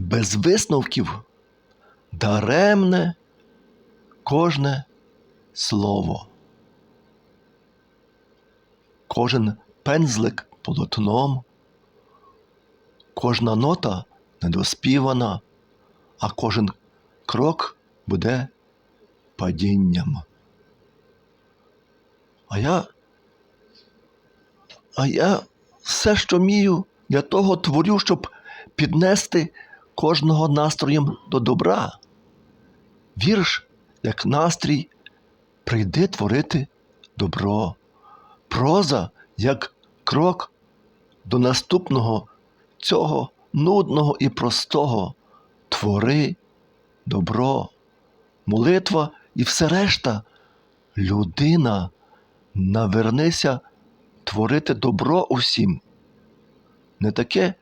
без висновків даремне кожне слово. Кожен пензлик полотном, кожна нота недоспівана, а кожен крок буде падінням. А я, а я все, що вмію, для того творю, щоб піднести кожного настроєм до добра. Вірш, як настрій, прийди творити добро. Проза, як крок до наступного цього нудного і простого. Твори добро, молитва і все решта. Людина, навернися творити добро усім. Не таке,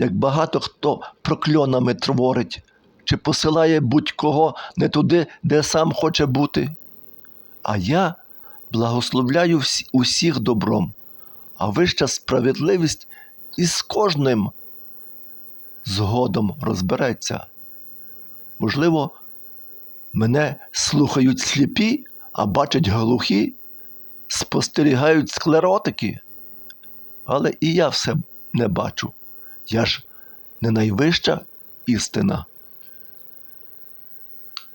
як багато хто прокльонами творить, чи посилає будь-кого не туди, де сам хоче бути. А я благословляю усіх добром, а вища справедливість із кожним згодом розбереться. Можливо, мене слухають сліпі, а бачать глухі, спостерігають склеротики, але і я все не бачу. Я ж не найвища істина.